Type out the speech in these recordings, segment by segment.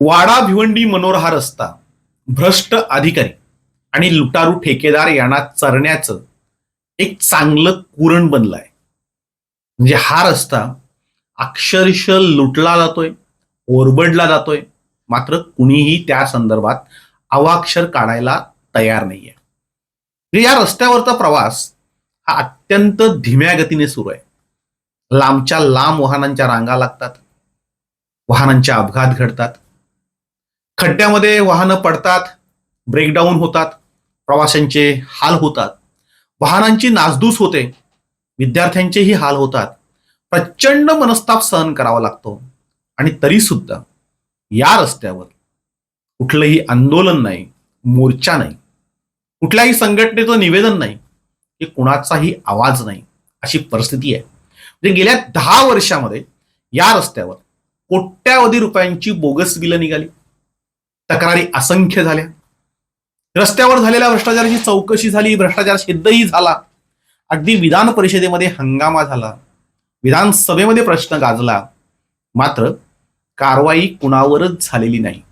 वाडा भिवंडी मनोर हा रस्ता. भ्रष्ट अधिकारी आणि लुटारू ठेकेदार यांना चरण्याचं एक चांगलं कुरण बनलं आहे म्हणजे हा रस्ता अक्षरश लुटला जातोय ओरबडला जातोय. मात्र कुणीही त्या संदर्भात अवाक्षर काढायला तयार नाहीये. म्हणजे या रस्त्यावरचा प्रवास हा अत्यंत धीम्या गतीने सुरू आहे. लांबच्या लांब वाहनांच्या रांगा लागतात. वाहनांचे अपघात घडतात. खड्ड्यामध्ये वाहनं पडतात ब्रेकडाऊन होतात प्रवाशांचे हाल होतात. वाहनांची नासधूस होते विद्यार्थ्यांचेही हाल होतात. प्रचंड मनस्ताप सहन करावा लागतो. आणि तरी सुद्धा या रस्त्यावर कुठलंही आंदोलन नाही मोर्चा नाही कुठल्याही संघटनेचं निवेदन नाही की कुणाचाही आवाज नाही अशी परिस्थिती आहे. म्हणजे गेल्या दहा वर्षामध्ये या रस्त्यावर कोट्यावधी रुपयांची बोगस बिलं निघाली. तक्रारी असंख्य झाल्या. रस्त्यावर झालेल्या भ्रष्टाचाराची चौकशी झाली भ्रष्टाचार सिद्धही झाला. अगदी विधान परिषदेमध्ये हंगामा झाला. विधानसभेमध्ये प्रश्न गाजला. मात्र कारवाई कुणावरच झालेली नाही.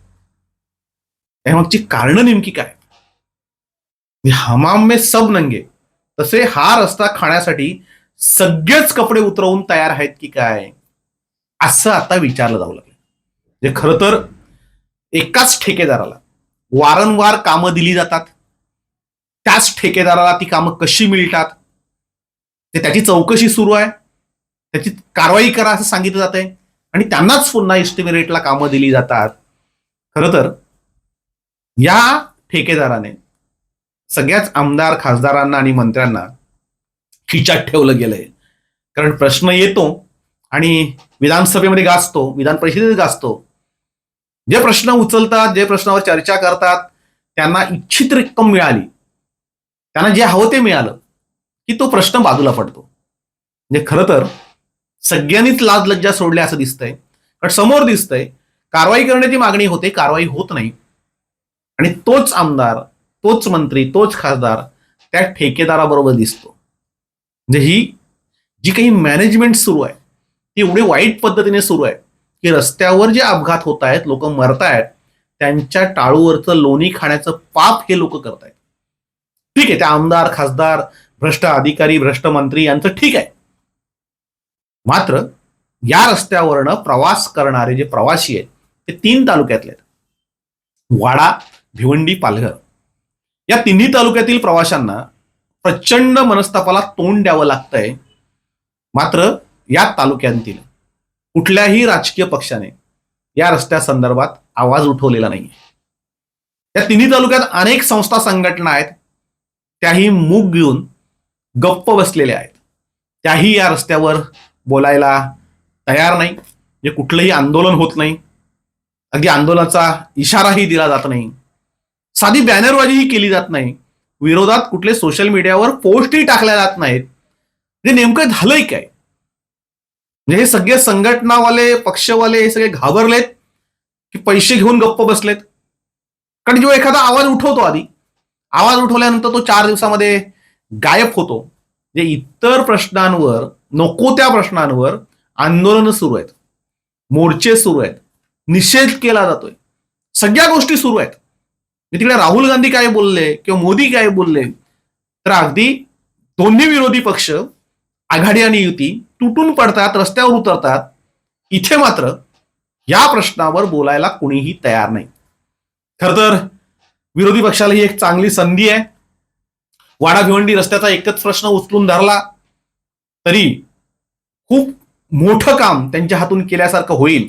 त्यामागची कारण नेमकी काय? हमाम में सब नंगे. तसे हा रस्ता खाण्यासाठी सगळेच कपडे उतरवून तयार आहेत की काय? असं आता विचारलं जाऊ लागलं. जे खरं तर एकाच ठेकेदाराला. वारंवार कामं दिली जातात. त्याच ठेकेदाराला ती कामं कशी मिळतात? ते त्याची चौकशी सुरू आहे. त्याची कारवाई करा असं सांगितलं जात आहे आणि त्यांनाच पुन्हा इस्टिमेटला कामं दिली जातात. खरं तर या ठेकेदाराने सगळ्याच आमदार खासदारांना आणि मंत्र्यांना खिचात ठेवलं गेलंय. कारण प्रश्न येतो आणि विधानसभेमध्ये गाजतो विधान परिषदेत गाजतो. जे प्रश्न उचलतात जे प्रश्नावर चर्चा करतात त्यांना इच्छित रक्कम मिळाली. त्यांना जे हवं ते मिळालं की तो प्रश्न बाजूला पडतो. म्हणजे खरं तर सगळ्यांनीच लाज लज्जा सोडल्या असं दिसतंय. कारण समोर दिसतंय कारवाई करण्याची मागणी होते कारवाई होत नाही. आणि तोच आमदार तोच मंत्री तोच खासदार त्या ठेकेदाराबरोबर दिसतो. म्हणजे ही जी काही मॅनेजमेंट सुरू आहे ती एवढी वाईट पद्धतीने सुरू आहे की रस्त्यावर जे अपघात होत आहेत लोक मरतायत त्यांच्या टाळूवरचं लोणी खाण्याचं पाप हे लोक करतायत. ठीक आहे त्या आमदार खासदार भ्रष्ट अधिकारी भ्रष्ट मंत्री यांचं ठीक आहे. मात्र या रस्त्यावरनं प्रवास करणारे जे प्रवासी आहेत ते तीन तालुक्यातले आहेत. वाडा भिवंडी पालघर. या तिन्ही तालुक्यातील प्रवाशांना प्रचंड मनस्तापाला तोंड द्यावं लागतंय. मात्र या तालुक्यांतील कुठल्याही राजकीय पक्षाने या रस्त्यासंदर्भात आवाज उठवलेला नाही या तिन्ही तालुक्यात अनेक संस्था संघटना आहेत त्याही मूग घेऊन गप्प बसलेल्या आहेत. त्याही या रस्त्यावर बोलायला तयार नाही म्हणजे कुठलंही आंदोलन होत नाही. अगदी आंदोलनाचा इशाराही दिला जात नाही. साधी बॅनरबाजीही केली जात नाही. विरोधात कुठले सोशल मीडियावर पोस्टही टाकल्या जात नाहीत. जे नेमकं झालंय काय? म्हणजे हे सगळे संघटनावाले पक्षवाले हे सगळे घाबरलेत की पैसे घेऊन गप्प बसलेत. कारण जेव्हा एखादा आवाज उठवतो आधी आवाज उठवल्यानंतर तो चार दिवसामध्ये गायब होतो. जे इतर प्रश्नांवर नको त्या प्रश्नांवर आंदोलन सुरू आहेत. मोर्चे सुरू आहेत. निषेध केला जातोय. सगळ्या गोष्टी सुरू आहेत. मी तिकडे राहुल गांधी काय बोलले किंवा मोदी काय बोलले तर अगदी दोन्ही विरोधी पक्ष आघाडी आणि युती तुटून पडतात रस्त्यावर उतरतात. इथे मात्र या प्रश्नावर बोलायला कुणीही तयार नाही. खर तर विरोधी पक्षाला ही एक चांगली संधी आहे. वाडा भिवंडी रस्त्याचा एकच प्रश्न उचलून धरला तरी खूप मोठं काम त्यांच्या हातून केल्यासारखं होईल.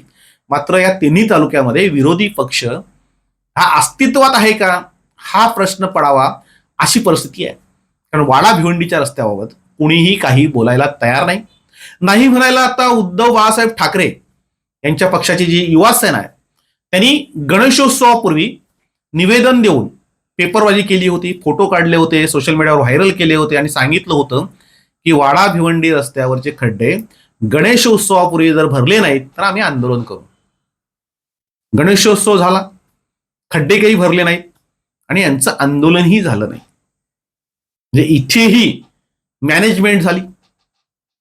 मात्र या तिन्ही तालुक्यामध्ये विरोधी पक्ष हा अस्तित्वात आहे का? हा प्रश्न पडावा अशी परिस्थिती आहे. कारण वाडा भिवंडीच्या रस्त्याबाबत कुणीही काही बोलायला तयार नाही. नाही म्हणायला आता उद्धव बाळासाहेब ठाकरे यांच्या पक्षाची जी युवा सेना आहे त्यांनी गणेशोत्सवापूर्वी निवेदन देऊन पेपरबाजी केली होती फोटो काढले होते सोशल मीडियावर व्हायरल केले होते आणि सांगितलं होतं की वाडा भिवंडी रस्त्यावरचे खड्डे गणेशोत्सवापूर्वी जर भरले नाहीत तर आम्ही आंदोलन करू. गणेशोत्सव झाला. खड्डे काही भरले नाहीत आणि यांचं आंदोलनही झालं नाही. म्हणजे इथेही मॅनेजमेंट झाली.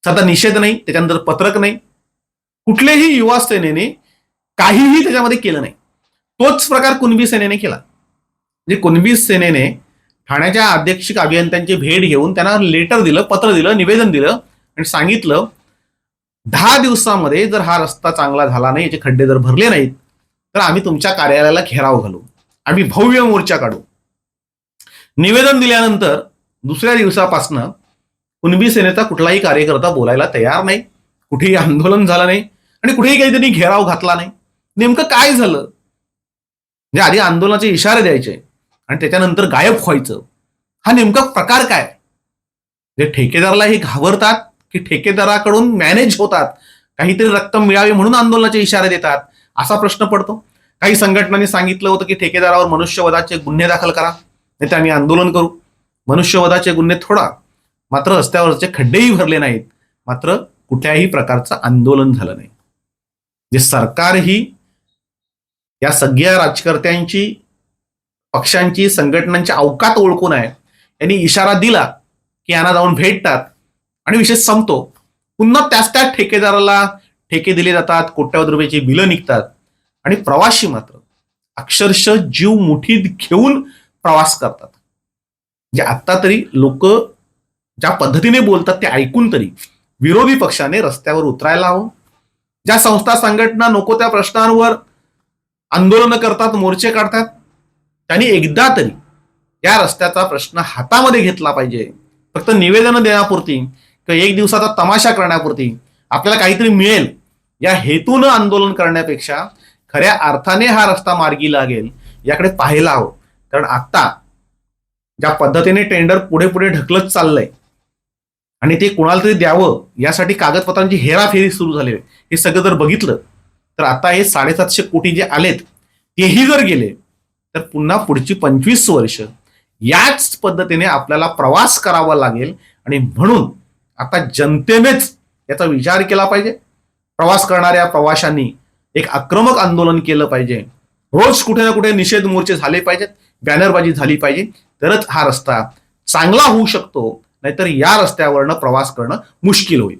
सध्या निषेध नाही त्याच्यानंतर पत्रक नाही. कुठलेही युवा सेनेने काहीही त्याच्यामध्ये केलं नाही. तोच प्रकार कुणबी सेनेने केला. म्हणजे कुणबी सेनेने ठाण्याच्या अध्यक्षिक अभियंत्यांची भेट घेऊन त्यांना लेटर दिलं पत्र दिलं निवेदन दिलं आणि सांगितलं दहा दिवसामध्ये जर हा रस्ता चांगला झाला नाही याचे खड्डे जर भरले नाहीत तर आम्ही तुमच्या कार्यालयाला घेराव घालू. आम्ही भव्य मोर्चा काढू. निवेदन दिल्यानंतर दुसऱ्या दिवसापासनं कुणबी सेनेचा कुठलाही कार्यकर्ता बोलायला तयार नाही. कुठेही आंदोलन झालं नाही आणि कुठेही काही त्यांनी घेराव घातला नाही. नेमकं काय झालं? म्हणजे आधी आंदोलनाचे इशारे द्यायचे आणि त्याच्यानंतर गायब व्हायचं. हा नेमका प्रकार काय? जे ठेकेदाराला हे घाबरतात की ठेकेदाराकडून मॅनेज होतात. काहीतरी रक्कम मिळावी म्हणून आंदोलनाचे इशारे देतात. असा प्रश्न पडतो. काही संघटनांनी सांगितलं होतं की ठेकेदारावर मनुष्यवधाचे गुन्हे दाखल करा. नाही तर आम्ही आंदोलन करू. मनुष्यवधाचे गुन्हे थोडा मात्र रस्त्यावरचे खड्डेही भरले नाहीत. मात्र कुठल्याही प्रकारचं आंदोलन झालं नाही. जे सरकारही या सगळ्या राजकर्त्यांची पक्षांची संघटनांची अवकात ओळखून आहे. यांनी इशारा दिला की यांना जाऊन भेटतात आणि विषय संपतो. पुन्हा त्याच त्याच ठेकेदाराला ठेके दिले जातात कोट्यावधी रुपयाची बिलं निघतात. आणि प्रवासी मात्र अक्षरशः जीव मुठीत घेऊन प्रवास करतात. म्हणजे जे आता तरी लोक ज्या पद्धतीने बोलतात ते ऐकून तरी. विरोधी पक्षाने रस्त्यावर उतरायला हवं. ज्या संस्था संघटना नको त्या प्रश्नांवर आंदोलनं करतात मोर्चे काढतात त्यांनी एकदा तरी या रस्त्याचा प्रश्न हातामध्ये घेतला पाहिजे. फक्त निवेदन देण्यापुरती किंवा एक दिवसाचा तमाशा करण्यापुरती आपल्याला काहीतरी मिळेल. या हेतून आंदोलन करण्यापेक्षा खऱ्या अर्थाने हा रस्ता मार्गी लागेल याकडे पाहायला हवं. कारण आता ज्या पद्धतीने टेंडर पुढे पुढे ढकलत चाललंय आणि ते कुणाला तरी द्यावं यासाठी कागदपत्रांची हेराफेरी सुरू झाली आहे. हे सगळं जर बघितलं तर आता हे साडेसातशे कोटी जे आलेत तेही जर गेले तर पुन्हा पुढची पंचवीस वर्ष याच पद्धतीने आपल्याला प्रवास करावा लागेल. आणि म्हणून आता जनतेनेच याचा विचार केला पाहिजे. प्रवास करणाऱ्या प्रवाशांनी एक आक्रमक आंदोलन केलं पाहिजे. रोज कुठे ना कुठे निषेध मोर्चे झाले पाहिजेत बॅनरबाजी झाली पाहिजे. तरच हा रस्ता चांगला होऊ शकतो. नाहीतर या रस्त्यावरनं प्रवास करणं मुश्किल होईल.